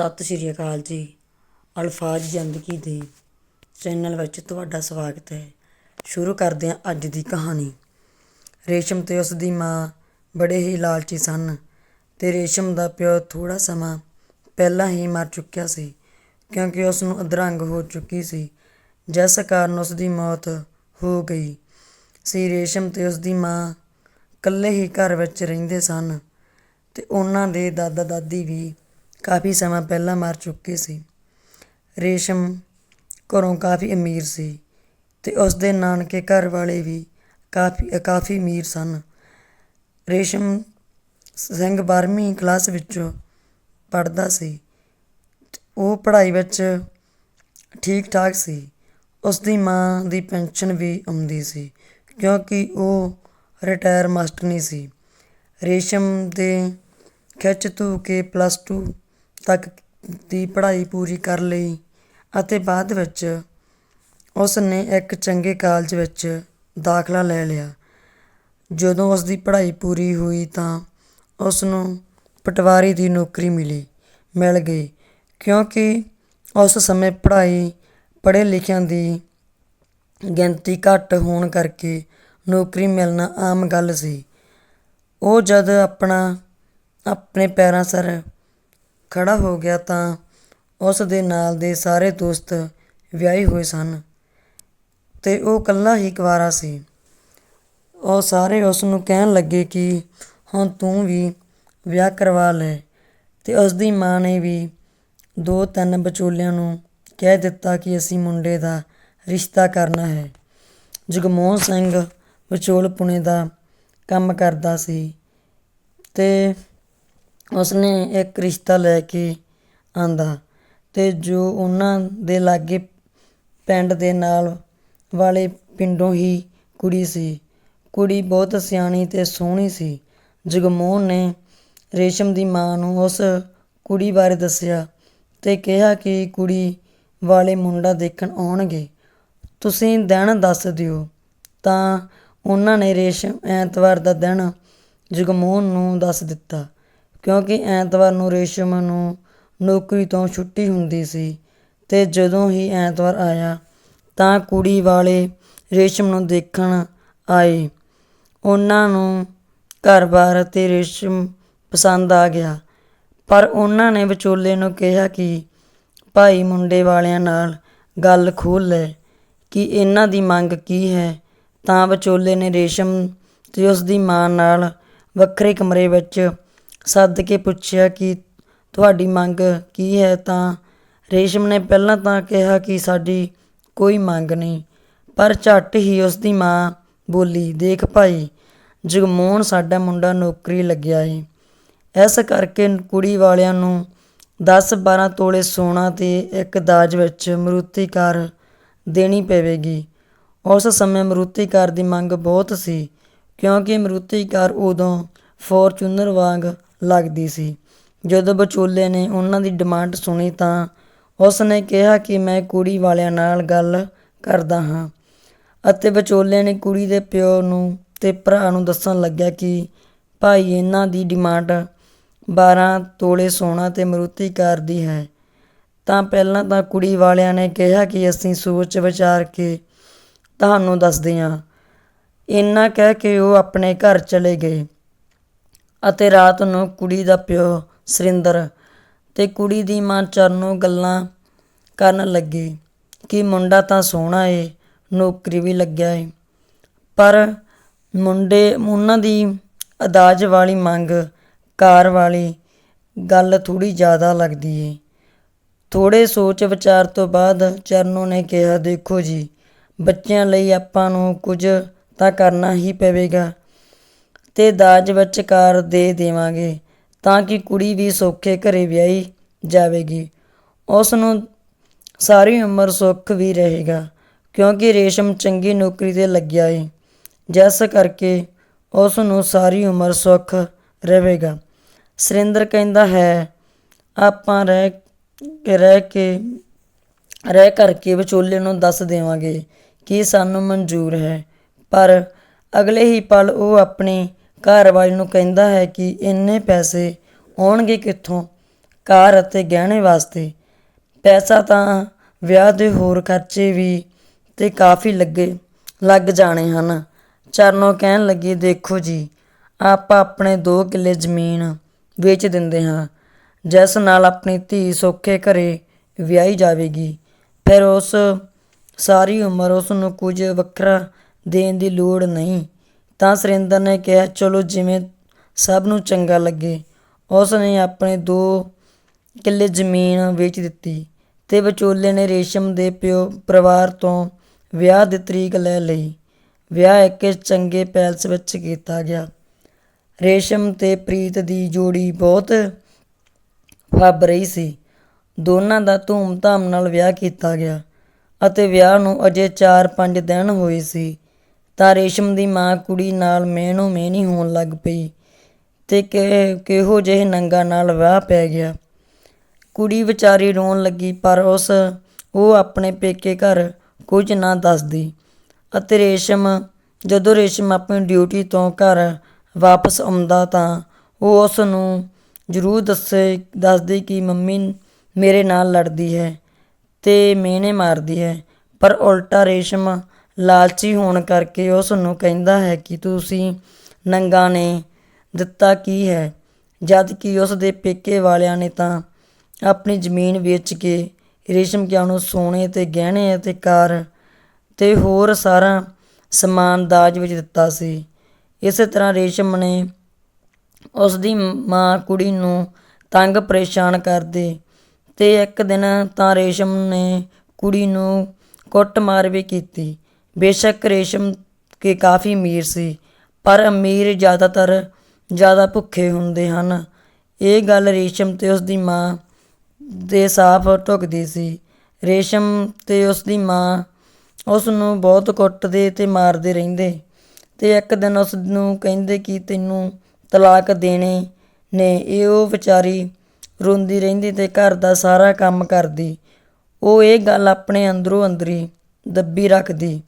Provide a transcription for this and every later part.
ਸਤਿ ਸ਼੍ਰੀ ਅਕਾਲ ਜੀ। ਅਲਫਾਜ਼ ਜ਼ਿੰਦਗੀ ਦੇ ਚੈਨਲ ਵਿੱਚ ਤੁਹਾਡਾ ਸਵਾਗਤ ਹੈ। ਸ਼ੁਰੂ ਕਰਦੇ ਹਾਂ ਅੱਜ ਦੀ ਕਹਾਣੀ। ਰੇਸ਼ਮ ਤੇ ਉਸ ਦੀ ਮਾਂ ਬੜੇ ਹੀ ਲਾਲਚੀ ਸਨ ਤੇ ਰੇਸ਼ਮ ਦਾ ਪਿਓ ਥੋੜਾ ਸਮਾਂ ਪਹਿਲਾਂ ਹੀ ਮਰ ਚੁੱਕਿਆ ਸੀ ਕਿਉਂਕਿ ਉਸ ਨੂੰ ਅਧਰੰਗ ਹੋ ਚੁੱਕੀ ਸੀ। ਜਿਸ ਕਾਰਨ ਉਸ ਦੀ ਮੌਤ ਹੋ ਗਈ ਸੀ। ਰੇਸ਼ਮ ਤੇ ਉਸ ਦੀ ਮਾਂ ਇਕੱਲੇ ਹੀ ਘਰ ਵਿੱਚ ਰਹਿੰਦੇ ਸਨ ਤੇ ਉਹਨਾਂ ਦੇ ਦਾਦਾ ਦਾਦੀ ਵੀ ਕਾਫੀ ਸਮਾਂ ਪਹਿਲਾਂ ਮਰ ਚੁੱਕੇ ਸੀ। ਰੇਸ਼ਮ ਘਰੋਂ ਕਾਫੀ ਅਮੀਰ ਸੀ ਤੇ ਉਸ ਦੇ ਨਾਨਕੇ ਘਰ ਵਾਲੇ ਵੀ ਕਾਫੀ ਕਾਫੀ ਅਮੀਰ ਸਨ। ਰੇਸ਼ਮ ਸਿੰਘ 12ਵੀਂ ਕਲਾਸ ਵਿੱਚੋਂ ਪੜ੍ਹਦਾ ਸੀ। ਉਹ ਪੜ੍ਹਾਈ ਵਿੱਚ ਠੀਕ ਠਾਕ ਸੀ। ਉਸ ਦੀ ਮਾਂ ਦੀ ਪੈਨਸ਼ਨ ਵੀ ਆਉਂਦੀ ਸੀ ਕਿਉਂਕਿ ਉਹ ਰਿਟਾਇਰ ਮਾਸਟਰ ਨਹੀਂ ਸੀ। ਰੇਸ਼ਮ ਦੇ ਖਿੱਚ ਧੂ ਕੇ ਪਲੱਸ 2 ਤੱਕ ਦੀ ਪੜ੍ਹਾਈ ਪੂਰੀ ਕਰ ਲਈ ਅਤੇ ਬਾਅਦ ਵਿੱਚ ਉਸ ਨੇ ਇੱਕ ਚੰਗੇ ਕਾਲਜ ਵਿੱਚ ਦਾਖਲਾ ਲੈ ਲਿਆ। ਜਦੋਂ ਉਸ ਦੀ ਪੜ੍ਹਾਈ ਪੂਰੀ ਹੋਈ ਤਾਂ ਉਸ ਨੂੰ ਪਟਵਾਰੀ ਦੀ ਨੌਕਰੀ ਮਿਲੀ, ਮਿਲ ਗਈ, ਕਿਉਂਕਿ ਉਸ ਸਮੇਂ ਪੜ੍ਹਾਈ ਪੜ੍ਹੇ ਲਿਖਿਆਂ ਦੀ ਗਿਣਤੀ ਘੱਟ ਹੋਣ ਕਰਕੇ ਨੌਕਰੀ ਮਿਲਣਾ ਆਮ ਗੱਲ ਸੀ। ਉਹ ਜਦ ਆਪਣਾ, ਆਪਣੇ ਪੈਰਾਂ ਸਰ ਖੜ੍ਹਾ ਹੋ ਗਿਆ ਤਾਂ ਉਸ ਦੇ ਨਾਲ ਦੇ ਸਾਰੇ ਦੋਸਤ ਵਿਆਹੇ ਹੋਏ ਸਨ ਅਤੇ ਉਹ ਇਕੱਲਾ ਹੀ ਕੁਆਰਾ ਸੀ। ਉਹ ਸਾਰੇ ਉਸ ਨੂੰ ਕਹਿਣ ਲੱਗੇ ਕਿ ਹੁਣ ਤੂੰ ਵੀ ਵਿਆਹ ਕਰਵਾ ਲੈ ਅਤੇ ਉਸ ਦੀ ਮਾਂ ਨੇ ਵੀ ਦੋ ਤਿੰਨ ਵਿਚੋਲਿਆਂ ਨੂੰ ਕਹਿ ਦਿੱਤਾ ਕਿ ਅਸੀਂ ਮੁੰਡੇ ਦਾ ਰਿਸ਼ਤਾ ਕਰਨਾ ਹੈ। ਜਗਮੋਹਨ ਸਿੰਘ ਵਿਚੋਲ ਪੁਣੇ ਦਾ ਕੰਮ ਕਰਦਾ ਸੀ ਅਤੇ ਉਸਨੇ ਇੱਕ ਰਿਸ਼ਤਾ ਲੈ ਕੇ ਆਂਦਾ ਅਤੇ ਜੋ ਉਹਨਾਂ ਦੇ ਲਾਗੇ ਪਿੰਡ ਦੇ ਨਾਲ ਵਾਲੇ ਪਿੰਡੋਂ ਹੀ ਕੁੜੀ ਸੀ। ਕੁੜੀ ਬਹੁਤ ਸਿਆਣੀ ਅਤੇ ਸੋਹਣੀ ਸੀ। ਜਗਮੋਹਨ ਨੇ ਰੇਸ਼ਮ ਦੀ ਮਾਂ ਨੂੰ ਉਸ ਕੁੜੀ ਬਾਰੇ ਦੱਸਿਆ ਅਤੇ ਕਿਹਾ ਕਿ ਕੁੜੀ ਵਾਲੇ ਮੁੰਡਾ ਦੇਖਣ ਆਉਣਗੇ। ਤੁਸੀਂ ਦਿਨ ਦੱਸ ਦਿਓ। ਤਾਂ ਉਹਨਾਂ ਨੇ ਰੇਸ਼ਮ ਐਤਵਾਰ ਦਾ ਦਿਨ ਜਗਮੋਹਨ ਨੂੰ ਦੱਸ ਦਿੱਤਾ। ਕਿਉਂਕਿ ਐਤਵਾਰ ਨੂੰ ਰੇਸ਼ਮ ਨੂੰ ਨੌਕਰੀ ਤੋਂ ਛੁੱਟੀ ਹੁੰਦੀ ਸੀ ਅਤੇ ਜਦੋਂ ਹੀ ਐਤਵਾਰ ਆਇਆ ਤਾਂ ਕੁੜੀ ਵਾਲੇ ਰੇਸ਼ਮ ਨੂੰ ਦੇਖਣ ਆਏ। ਉਹਨਾਂ ਨੂੰ ਘਰ-ਬਾਰ ਅਤੇ ਰੇਸ਼ਮ ਪਸੰਦ ਆ ਗਿਆ। ਪਰ ਉਹਨਾਂ ਨੇ ਵਿਚੋਲੇ ਨੂੰ ਕਿਹਾ ਕਿ ਭਾਈ ਮੁੰਡੇ ਵਾਲਿਆਂ ਨਾਲ ਗੱਲ ਖੋਲ੍ਹ ਲੈ ਕਿ ਇਹਨਾਂ ਦੀ ਮੰਗ ਕੀ ਹੈ? ਤਾਂ ਵਿਚੋਲੇ ਨੇ ਰੇਸ਼ਮ ਤੇ ਉਸ ਦੀ ਮਾਂ ਨਾਲ ਵੱਖਰੇ ਕਮਰੇ ਵਿੱਚ ਸੱਦ ਕੇ ਪੁੱਛਿਆ ਕਿ ਤੁਹਾਡੀ ਮੰਗ ਕੀ ਹੈ ਤਾਂ ਰੇਸ਼ਮ ਨੇ ਪਹਿਲਾਂ ਤਾਂ ਕਿਹਾ ਕਿ ਸਾਡੀ ਕੋਈ ਮੰਗ ਨਹੀਂ, ਪਰ ਝੱਟ ਹੀ ਉਸ ਦੀ ਮਾਂ ਬੋਲੀ, ਦੇਖ ਭਾਈ, ਜਗਮੋਹਨ ਸਾਡਾ ਮੁੰਡਾ ਨੌਕਰੀ ਲੱਗਿਆ ਏ। ਇਸ ਕਰਕੇ ਕੁੜੀ ਵਾਲਿਆਂ ਨੂੰ 10-12 ਤੋਲੇ ਸੋਨਾ ਤੇ ਇੱਕ ਦਾਜ ਵਿੱਚ ਮਰੂਤੀ ਕਾਰ ਦੇਣੀ ਪਵੇਗੀ। ਉਸ ਸਮੇਂ ਮਰੂਤੀ ਕਾਰ ਦੀ ਮੰਗ ਬਹੁਤ ਸੀ, ਕਿਉਂਕਿ ਮਰੂਤੀ ਕਾਰ ਉਦੋਂ ਫੋਰਚੂਨਰ ਵਾਂਗ ਲੱਗਦੀ ਸੀ। ਜਦੋਂ ਵਿਚੋਲੇ ਨੇ ਉਹਨਾਂ ਦੀ ਡਿਮਾਂਡ ਸੁਣੀ ਤਾਂ ਉਸ ਨੇ ਕਿਹਾ ਕਿ ਮੈਂ ਕੁੜੀ ਵਾਲਿਆਂ ਨਾਲ ਗੱਲ ਕਰਦਾ ਹਾਂ ਅਤੇ ਵਿਚੋਲੇ ਨੇ ਕੁੜੀ ਦੇ ਪਿਓ ਨੂੰ ਤੇ ਭਰਾ ਨੂੰ ਦੱਸਣ ਲੱਗਿਆ ਕਿ ਭਾਈ ਇਹਨਾਂ ਦੀ ਡਿਮਾਂਡ 12 ਤੋਲੇ ਸੋਨਾ ਤੇ ਮਰੂਤੀ ਕਾਰ ਦੀ ਹੈ। ਤਾਂ ਪਹਿਲਾਂ ਤਾਂ ਕੁੜੀ ਵਾਲਿਆਂ ਨੇ ਕਿਹਾ ਕਿ ਅਸੀਂ ਸੋਚ ਵਿਚਾਰ ਕੇ ਤੁਹਾਨੂੰ ਦੱਸਦੇ ਹਾਂ। ਇੰਨਾ ਕਹਿ ਕੇ ਉਹ ਆਪਣੇ ਘਰ ਚਲੇ ਗਏ। ਅਤੇ ਰਾਤ ਨੂੰ ਕੁੜੀ ਦਾ ਪਿਓ ਸੁਰਿੰਦਰ ਅਤੇ ਕੁੜੀ ਦੀ ਮਾਂ ਚਰਨੋਂ ਗੱਲਾਂ ਕਰਨ ਲੱਗੇ ਕਿ ਮੁੰਡਾ ਤਾਂ ਸੋਹਣਾ ਏ, ਨੌਕਰੀ ਵੀ ਲੱਗਿਆ ਏ। ਪਰ ਮੁੰਡੇ, ਉਹਨਾਂ ਦੀ ਅਦਾਜ ਵਾਲੀ ਮੰਗ, ਕਾਰ ਵਾਲੀ ਗੱਲ ਥੋੜੀ ਜ਼ਿਆਦਾ ਲੱਗਦੀ ਏ। ਥੋੜੇ ਸੋਚ ਵਿਚਾਰ ਤੋਂ ਬਾਅਦ ਚਰਨੋਂ ਨੇ ਕਿਹਾ, ਦੇਖੋ ਜੀ, ਬੱਚਿਆਂ ਲਈ ਆਪਾਂ ਨੂੰ ਕੁਝ ਤਾਂ ਕਰਨਾ ਹੀ ਪਵੇਗਾ। ਤੇ ਦਾਜ ਵਿਚਕਾਰ ਦੇ ਦੇਵਾਂਗੇ, ਤਾਂ ਕਿ ਕੁੜੀ ਵੀ ਸੌਖੇ ਘਰੇ ਵਿਆਹੀ ਜਾਵੇਗੀ। ਉਸ ਨੂੰ ਸਾਰੀ ਉਮਰ ਸੁੱਖ ਵੀ ਰਹੇਗਾ, ਕਿਉਂਕਿ ਰੇਸ਼ਮ ਚੰਗੀ ਨੌਕਰੀ ਤੇ ਲੱਗਿਆ ਏ। ਜਿਸ ਕਰਕੇ ਉਸ ਨੂੰ ਸਾਰੀ ਉਮਰ ਸੁੱਖ ਰਹੇਗਾ। ਸੁਰਿੰਦਰ ਕਹਿੰਦਾ ਹੈ, ਆਪਾਂ ਰਹਿ ਰਹਿ ਕੇ, ਰਹਿ ਕਰਕੇ ਵਿਚੋਲੇ ਨੂੰ ਦੱਸ ਦੇਵਾਂਗੇ ਕਿ ਸਾਨੂੰ ਮਨਜ਼ੂਰ ਹੈ। ਪਰ ਅਗਲੇ ਹੀ ਪਲ ਉਹ ਆਪਣੀ ਘਰ ਘਰਵਾਲੀ ਨੂੰ ਕਹਿੰਦਾ ਹੈ ਕਿ ਇੰਨੇ ਪੈਸੇ ਆਉਣਗੇ ਕਿੱਥੋਂ? ਕਾਰ ਅਤੇ ਗਹਿਣੇ ਵਾਸਤੇ। ਪੈਸਾ ਤਾਂ ਵਿਆਹ ਦੇ ਹੋਰ ਖਰਚੇ ਵੀ ਤੇ ਕਾਫੀ ਲੱਗੇ, ਲੱਗ ਜਾਣੇ ਹਨ। ਚਰਨੋਂ ਕਹਿਣ ਲੱਗੀ, ਦੇਖੋ ਜੀ, ਆਪਾਂ ਆਪਣੇ 2 ਕਿੱਲੇ ਜ਼ਮੀਨ ਵੇਚ ਦਿੰਦੇ ਹਾਂ। ਜਿਸ ਨਾਲ ਆਪਣੀ ਧੀ ਸੌਖੇ ਘਰੇ ਵਿਆਹੀ ਜਾਵੇਗੀ। ਫਿਰ ਉਸ ਸਾਰੀ ਉਮਰ ਉਸ ਨੂੰ ਕੁਝ ਵੱਖਰਾ ਦੇਣ ਦੀ ਲੋੜ ਨਹੀਂ। ਤਾਂ ਸੁਰਿੰਦਰ ਨੇ ਕਿਹਾ, ਚਲੋ ਜਿਵੇਂ ਸਭ ਨੂੰ ਚੰਗਾ ਲੱਗੇ। ਉਸ ਨੇ ਆਪਣੇ ਦੋ ਕਿੱਲੇ ਜ਼ਮੀਨ ਵੇਚ ਦਿੱਤੀ ਤੇ ਵਿਚੋਲੇ ਨੇ ਰੇਸ਼ਮ ਦੇ ਪਿਓ ਪਰਿਵਾਰ ਤੋਂ ਵਿਆਹ ਦੀ ਤਰੀਕ ਲੈ ਲਈ। ਵਿਆਹ ਇੱਕ ਚੰਗੇ ਪੈਲਸ ਵਿੱਚ ਕੀਤਾ ਗਿਆ। ਰੇਸ਼ਮ ਤੇ ਪ੍ਰੀਤ ਦੀ ਜੋੜੀ ਬਹੁਤ ਫੱਬ ਰਹੀ ਸੀ। ਦੋਨਾਂ ਦਾ ਧੂਮ-ਧਾਮ ਨਾਲ ਵਿਆਹ ਕੀਤਾ ਗਿਆ ਅਤੇ ਵਿਆਹ ਨੂੰ ਅਜੇ 4-5 ਦਿਨ ਹੋਏ ਸੀ। ਤਾਂ ਰੇਸ਼ਮ ਦੀ ਮਾਂ ਕੁੜੀ ਨਾਲ ਮਿਹਣੋ ਮਿਹਣੀ ਹੋਣ ਲੱਗ ਪਈ ਤੇ ਕਿ ਕਿਹੋ ਜਿਹੇ ਨੰਗਾ ਨਾਲ ਵਿਆਹ ਪੈ ਗਿਆ। ਕੁੜੀ ਵਿਚਾਰੀ ਰੋਣ ਲੱਗੀ, ਪਰ ਉਸ, ਉਹ ਆਪਣੇ ਪੇਕੇ ਘਰ ਕੁਝ ਨਾ ਦੱਸਦੀ ਅਤੇ ਰੇਸ਼ਮ, ਜਦੋਂ ਰੇਸ਼ਮ ਆਪਣੀ ਡਿਊਟੀ ਤੋਂ ਘਰ ਵਾਪਸ ਆਉਂਦਾ ਤਾਂ ਉਹ ਉਸ ਨੂੰ ਜ਼ਰੂਰ ਦੱਸੇ, ਦੱਸਦੀ ਕਿ ਮੰਮੀ ਮੇਰੇ ਨਾਲ ਲੜਦੀ ਹੈ ਤੇ ਮਿਹਣੇ ਮਾਰਦੀ ਹੈ, ਪਰ ਉਲਟਾ ਰੇਸ਼ਮ ਲਾਲਚੀ ਹੋਣ ਕਰਕੇ ਉਸ ਨੂੰ ਕਹਿੰਦਾ ਹੈ ਕਿ ਤੁਸੀਂ ਨੰਗਾ ਨੇ, ਦਿੱਤਾ ਕੀ ਹੈ? ਜਦ ਕਿ ਉਸ ਦੇ ਪੇਕੇ ਵਾਲਿਆਂ ਨੇ ਤਾਂ ਆਪਣੀ ਜ਼ਮੀਨ ਵੇਚ ਕੇ ਰੇਸ਼ਮ ਕਿਆ ਨੂੰ ਸੋਨੇ ਤੇ ਗਹਿਣੇ ਅਤੇ ਕਾਰ ਤੇ ਹੋਰ ਸਾਰਾ ਸਮਾਨ ਦਾਜ ਵਿੱਚ ਦਿੱਤਾ ਸੀ। ਇਸੇ ਤਰ੍ਹਾਂ ਰੇਸ਼ਮ ਨੇ ਉਸ ਦੀ ਮਾਂ ਕੁੜੀ ਨੂੰ ਤੰਗ ਪਰੇਸ਼ਾਨ ਕਰਦੇ ਤੇ ਇੱਕ ਦਿਨ ਤਾਂ ਰੇਸ਼ਮ ਨੇ ਕੁੜੀ ਨੂੰ ਕੁੱਟਮਾਰ ਵੀ ਕੀਤੀ। ਬੇਸ਼ੱਕ ਰੇਸ਼ਮ ਕੇ ਕਾਫੀ ਅਮੀਰ ਸੀ, ਪਰ ਅਮੀਰ ਜ਼ਿਆਦਾਤਰ ਜ਼ਿਆਦਾ ਭੁੱਖੇ ਹੁੰਦੇ ਹਨ। ਇਹ ਗੱਲ ਰੇਸ਼ਮ ਤੇ ਉਸ ਦੀ ਮਾਂ ਦੇ ਸਾਫ਼ ਢੁਕਦੀ ਸੀ। ਰੇਸ਼ਮ ਤੇ ਉਸ ਦੀ ਮਾਂ ਉਸ ਨੂੰ ਬਹੁਤ ਕੁੱਟਦੇ ਤੇ ਮਾਰਦੇ ਰਹਿੰਦੇ ਤੇ ਇੱਕ ਦਿਨ ਉਸ ਨੂੰ ਕਹਿੰਦੇ ਕਿ ਤੈਨੂੰ ਤਲਾਕ ਦੇਣੇ ਨੇ। ਇਹ ਉਹ ਵਿਚਾਰੀ ਰੋਂਦੀ ਰਹਿੰਦੀ ਤੇ ਘਰ ਦਾ ਸਾਰਾ ਕੰਮ ਕਰਦੀ। ਉਹ ਇਹ ਗੱਲ ਆਪਣੇ ਅੰਦਰੋਂ ਅੰਦਰੀ ਦੱਬੀ ਰੱਖਦੀ।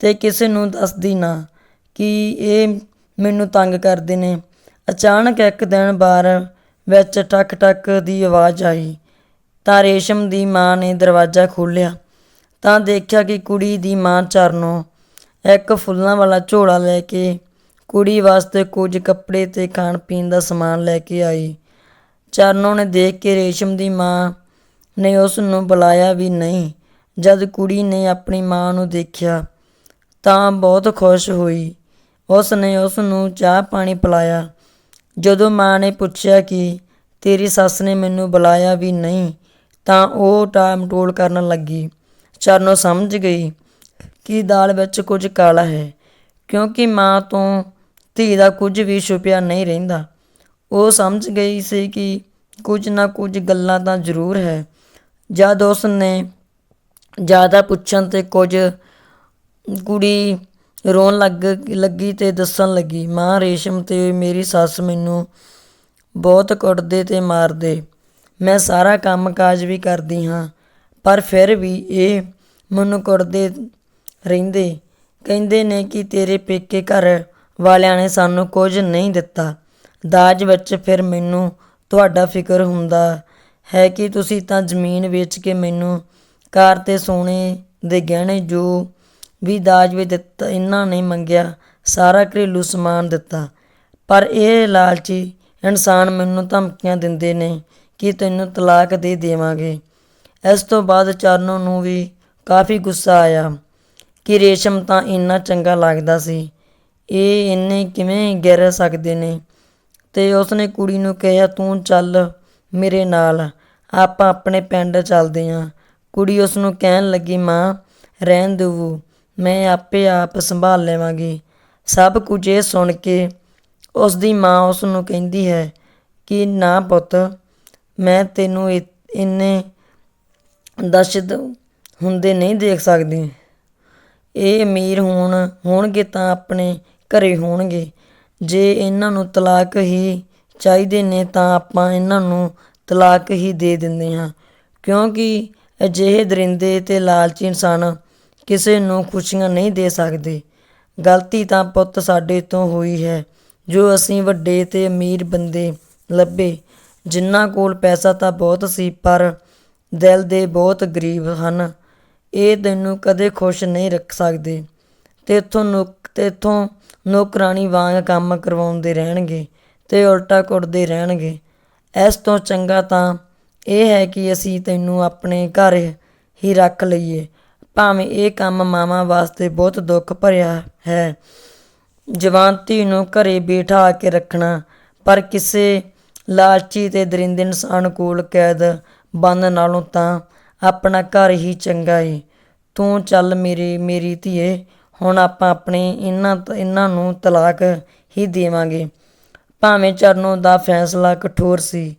ਅਤੇ ਕਿਸੇ ਨੂੰ ਦੱਸਦੀ ਨਾ ਕਿ ਇਹ ਮੈਨੂੰ ਤੰਗ ਕਰਦੇ ਨੇ। ਅਚਾਨਕ ਇੱਕ ਦਿਨ ਬਾਹਰ ਵਿੱਚ ਟਕ ਟਕ ਦੀ ਆਵਾਜ਼ ਆਈ। ਤਾਂ ਰੇਸ਼ਮ ਦੀ ਮਾਂ ਨੇ ਦਰਵਾਜ਼ਾ ਖੋਲ੍ਹਿਆ। ਤਾਂ ਦੇਖਿਆ ਕਿ ਕੁੜੀ ਦੀ ਮਾਂ ਚਰਨੋਂ ਇੱਕ ਫੁੱਲਾਂ ਵਾਲਾ ਝੋਲਾ ਲੈ ਕੇ ਕੁੜੀ ਵਾਸਤੇ ਕੁਝ ਕੱਪੜੇ ਤੇ ਖਾਣ ਪੀਣ ਦਾ ਸਮਾਨ ਲੈ ਕੇ ਆਈ। ਚਰਨੋਂ ਨੇ ਦੇਖ ਕੇ ਰੇਸ਼ਮ ਦੀ ਮਾਂ ਨੇ ਉਸ ਨੂੰ ਬੁਲਾਇਆ ਵੀ ਨਹੀਂ। ਜਦ ਕੁੜੀ ਨੇ ਆਪਣੀ ਮਾਂ ਨੂੰ ਦੇਖਿਆ ਤਾਂ ਬਹੁਤ ਖੁਸ਼ ਹੋਈ। ਉਸ ਨੇ ਉਸ ਨੂੰ ਚਾਹ ਪਾਣੀ ਪਿਲਾਇਆ। ਜਦੋਂ ਮਾਂ ਨੇ ਪੁੱਛਿਆ ਕਿ ਤੇਰੀ ਸੱਸ ਨੇ ਮੈਨੂੰ ਬੁਲਾਇਆ ਵੀ ਨਹੀਂ, ਤਾਂ ਉਹ ਟਾਮ ਟੋਲ ਕਰਨ ਲੱਗੀ। ਚਰਨੋ ਸਮਝ ਗਈ ਕਿ ਦਾਲ ਵਿੱਚ ਕੁਝ ਕਾਲਾ ਹੈ, ਕਿਉਂਕਿ ਮਾਂ ਤੋਂ ਧੀ ਦਾ ਕੁਝ ਵੀ ਛੁਪਿਆ ਨਹੀਂ ਰਹਿੰਦਾ। ਉਹ ਸਮਝ ਗਈ ਸੀ ਕਿ ਕੁਝ ਨਾ ਕੁਝ ਗੱਲਾਂ ਤਾਂ ਜ਼ਰੂਰ ਹੈ। ਜਦ ਉਸ ਨੇ ਜ਼ਿਆਦਾ ਪੁੱਛਣ ਤੇ ਕੁਝ ਕੁੜੀ ਰੋਣ ਲੱਗ ਲੱਗੀ ਅਤੇ ਦੱਸਣ ਲੱਗੀ, ਮਾਂ ਰੇਸ਼ਮ ਅਤੇ ਮੇਰੀ ਸੱਸ ਮੈਨੂੰ ਬਹੁਤ ਕੁੱਟਦੇ ਅਤੇ ਮਾਰਦੇ। ਮੈਂ ਸਾਰਾ ਕੰਮ ਕਾਜ ਵੀ ਕਰਦੀ ਹਾਂ, ਪਰ ਫਿਰ ਵੀ ਇਹ ਮੈਨੂੰ ਕੁੱਟਦੇ ਰਹਿੰਦੇ। ਕਹਿੰਦੇ ਨੇ ਕਿ ਤੇਰੇ ਪੇਕੇ ਘਰ ਵਾਲਿਆਂ ਨੇ ਸਾਨੂੰ ਕੁਝ ਨਹੀਂ ਦਿੱਤਾ। ਦਾਜ ਵਿੱਚ ਫਿਰ ਮੈਨੂੰ ਤੁਹਾਡਾ ਫਿਕਰ ਹੁੰਦਾ ਹੈ ਕਿ ਤੁਸੀਂ ਤਾਂ ਜ਼ਮੀਨ ਵੇਚ ਕੇ ਮੈਨੂੰ ਕਾਰ ਤੇ ਸੋਨੇ ਦੇ ਗਹਿਣੇ ਜੋ ਵੀ ਦਾਜ ਵਿੱਚ ਦਿੱਤਾ, ਇਹਨਾਂ ਨੇ ਮੰਗਿਆ, ਸਾਰਾ ਘਰੇਲੂ ਸਮਾਨ ਦਿੱਤਾ। ਪਰ ਇਹ ਲਾਲਚੀ ਇਨਸਾਨ ਮੈਨੂੰ ਧਮਕੀਆਂ ਦਿੰਦੇ ਨੇ ਕਿ ਤੈਨੂੰ ਤਲਾਕ ਦੇ ਦੇਵਾਂਗੇ। ਇਸ ਤੋਂ ਬਾਅਦ ਚਰਨੋਂ ਨੂੰ ਵੀ ਕਾਫੀ ਗੁੱਸਾ ਆਇਆ ਕਿ ਰੇਸ਼ਮ ਤਾਂ ਇੰਨਾ ਚੰਗਾ ਲੱਗਦਾ ਸੀ। ਇਹ ਇੰਨੇ ਕਿਵੇਂ ਗਿਰ ਸਕਦੇ ਨੇ? ਤੇ ਉਸਨੇ ਕੁੜੀ ਨੂੰ ਕਿਹਾ, ਤੂੰ ਚੱਲ ਮੇਰੇ ਨਾਲ, ਆਪਾਂ ਆਪਣੇ ਪਿੰਡ ਚੱਲਦੇ ਹਾਂ ਕੁੜੀ ਉਸ ਨੂੰ ਕਹਿਣ ਲੱਗੀ, ਮਾਂ, ਰਹਿਣ ਦੇਵੋ। ਮੈਂ ਆਪੇ ਆਪ ਸੰਭਾਲ ਲਵਾਂਗੀ। ਸਭ ਕੁਝ ਇਹ ਸੁਣ ਕੇ ਉਸ ਦੀ ਮਾਂ ਉਸ ਨੂੰ ਕਹਿੰਦੀ ਹੈ ਕਿ, ਨਾ ਪੁੱਤ, ਮੈਂ ਤੈਨੂੰ ਇ- ਇੰਨੇ ਦਸ਼ਤ ਹੁੰਦੇ ਨਹੀਂ ਦੇਖ ਸਕਦੀ। ਇਹ ਅਮੀਰ ਹੋਣ, ਹੋਣਗੇ ਤਾਂ ਆਪਣੇ ਘਰੇ ਹੋਣਗੇ। ਜੇ ਇਹਨਾਂ ਨੂੰ ਤਲਾਕ ਹੀ ਚਾਹੀਦੇ ਨੇ ਤਾਂ ਆਪਾਂ ਇਹਨਾਂ ਨੂੰ ਤਲਾਕ ਹੀ ਦੇ ਦਿੰਦੇ ਹਾਂ। ਕਿਉਂਕਿ ਅਜਿਹੇ ਦਰਿੰਦੇ ਤੇ ਲਾਲਚੀ ਇਨਸਾਨ ਕਿਸੇ ਨੂੰ ਖੁਸ਼ੀਆਂ ਨਹੀਂ ਦੇ ਸਕਦੇ। ਗਲਤੀ ਤਾਂ ਪੁੱਤ ਸਾਡੇ ਤੋਂ ਹੋਈ ਹੈ, ਜੋ ਅਸੀਂ ਵੱਡੇ ਤੇ ਅਮੀਰ ਬੰਦੇ ਲੱਭੇ। ਜਿਨ੍ਹਾਂ ਕੋਲ ਪੈਸਾ ਤਾਂ ਬਹੁਤ ਸੀ, ਪਰ ਦਿਲ ਦੇ ਬਹੁਤ ਗਰੀਬ ਹਨ। ਇਹ ਤੈਨੂੰ ਕਦੇ ਖੁਸ਼ ਨਹੀਂ ਰੱਖ ਸਕਦੇ। ਤੇਥੋਂ ਨੌਕ ਤੇਥੋਂ ਨੌਕਰਾਨੀ ਵਾਂਗ ਕੰਮ ਕਰਵਾਉਂਦੇ ਰਹਿਣਗੇ ਤੇ ਉਲਟਾ ਕੁੱਟਦੇ ਰਹਿਣਗੇ। ਇਸ ਤੋਂ ਚੰਗਾ ਤਾਂ ਇਹ ਹੈ ਕਿ ਅਸੀਂ ਤੈਨੂੰ ਆਪਣੇ ਘਰ ਹੀ ਰੱਖ ਲਈਏ। ਭਾਵੇਂ ਇਹ ਕੰਮ ਮਾਵਾਂ ਵਾਸਤੇ ਬਹੁਤ ਦੁੱਖ ਭਰਿਆ ਹੈ। ਜਵਾਨ ਧੀ ਨੂੰ ਘਰੇ ਬਿਠਾ ਕੇ ਰੱਖਣਾ, ਪਰ ਕਿਸੇ ਲਾਲਚੀ ਤੇ ਦਰਿੰਦੇ ਇਨਸਾਨ ਕੋਲ ਕੈਦ ਬੰਨ ਨਾਲੋਂ ਤਾਂ ਆਪਣਾ ਘਰ ਹੀ ਚੰਗਾ ਏ। ਤੂੰ ਚੱਲ ਮੇਰੇ, ਮੇਰੀ ਧੀਏ, ਹੁਣ ਆਪਾਂ ਆਪਣੇ ਇਹਨਾਂ ਇਹਨਾਂ ਨੂੰ ਤਲਾਕ ਹੀ ਦੇਵਾਂਗੇ। ਭਾਵੇਂ ਚਰਨੋਂ ਦਾ ਫੈਸਲਾ ਕਠੋਰ ਸੀ,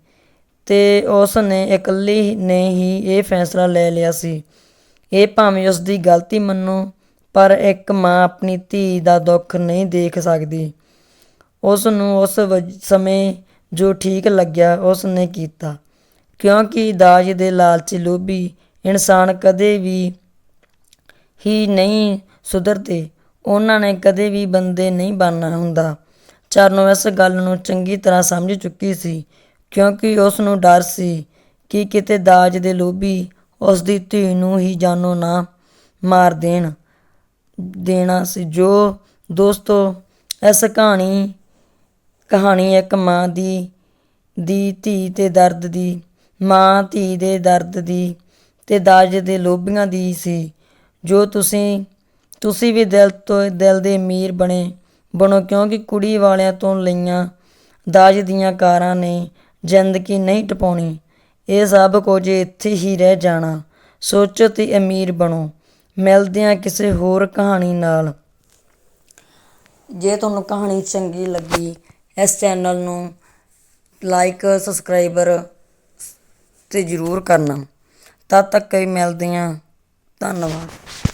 ਤੇ ਉਸ ਨੇ ਇਕੱਲੀ ਨੇ ਹੀ ਇਹ ਫੈਸਲਾ ਲੈ ਲਿਆ ਸੀ। ਇਹ ਭਾਵੇਂ ਉਸ ਦੀ ਗਲਤੀ ਮੰਨੋ, ਪਰ ਇੱਕ ਮਾਂ ਆਪਣੀ ਧੀ ਦਾ ਦੁੱਖ ਨਹੀਂ ਦੇਖ ਸਕਦੀ। ਉਸ ਨੂੰ ਉਸ ਵਜ- ਸਮੇਂ ਜੋ ਠੀਕ ਲੱਗਿਆ ਉਸ ਨੇ ਕੀਤਾ। ਕਿਉਂਕਿ ਦਾਜ ਦੇ ਲਾਲਚੀ ਲੋਭੀ ਇਨਸਾਨ ਕਦੇ ਵੀ ਹੀ ਨਹੀਂ ਸੁਧਰਦੇ। ਉਹਨਾਂ ਨੇ ਕਦੇ ਵੀ ਬੰਦੇ ਨਹੀਂ ਬਣਨਾ ਹੁੰਦਾ। ਚਰਨੋ ਇਸ ਗੱਲ ਨੂੰ ਚੰਗੀ ਤਰ੍ਹਾਂ ਸਮਝ ਚੁੱਕੀ ਸੀ। ਕਿਉਂਕਿ ਉਸ ਨੂੰ ਡਰ ਸੀ ਕਿ ਕਿਤੇ ਦਾਜ ਦੇ ਲੋਭੀ ਉਸ ਦੀ ਧੀ ਨੂੰ ਹੀ ਜਾਨੋਂ ਨਾ ਮਾਰ ਦੇਣ, ਦੇਣਾ ਸੀ। ਜੋ ਦੋਸਤੋ, ਇਸ ਕਹਾਣੀ ਕਹਾਣੀ ਇੱਕ ਮਾਂ ਦੀ ਦੀ ਧੀ ਤੇ ਦਰਦ ਦੀ, ਮਾਂ ਧੀ ਦੇ ਦਰਦ ਦੀ ਤੇ ਦਾਜ ਦੇ ਲੋਭੀਆਂ ਦੀ ਸੀ। ਜੋ ਤੁਸੀਂ ਤੁਸੀਂ ਵੀ ਦਿਲ ਤੋਂ, ਦਿਲ ਦੇ ਅਮੀਰ ਬਣੇ, ਬਣੋ, ਕਿਉਂਕਿ ਕੁੜੀ ਵਾਲਿਆਂ ਤੋਂ ਲਈਆਂ ਦਾਜ ਦੀਆਂ ਕਾਰਾਂ ਨੇ ਜ਼ਿੰਦਗੀ ਨਹੀਂ ਟਪਾਉਣੀ। ਇਹ ਸਭ ਕੁਝ ਇੱਥੇ ਹੀ ਰਹਿ ਜਾਣਾ। ਸੋਚੋ ਤੇ ਅਮੀਰ ਬਣੋ। ਮਿਲਦੇ ਹਾਂ ਕਿਸੇ ਹੋਰ ਕਹਾਣੀ ਨਾਲ। ਜੇ ਤੁਹਾਨੂੰ ਕਹਾਣੀ ਚੰਗੀ ਲੱਗੀ, ਇਸ ਚੈਨਲ ਨੂੰ ਲਾਈਕ, ਸਬਸਕ੍ਰਾਈਬਰ ਤੇ ਜ਼ਰੂਰ ਕਰਨਾ। ਤਦ ਤੱਕ ਹੀ ਮਿਲਦੇ ਹਾਂ। ਧੰਨਵਾਦ।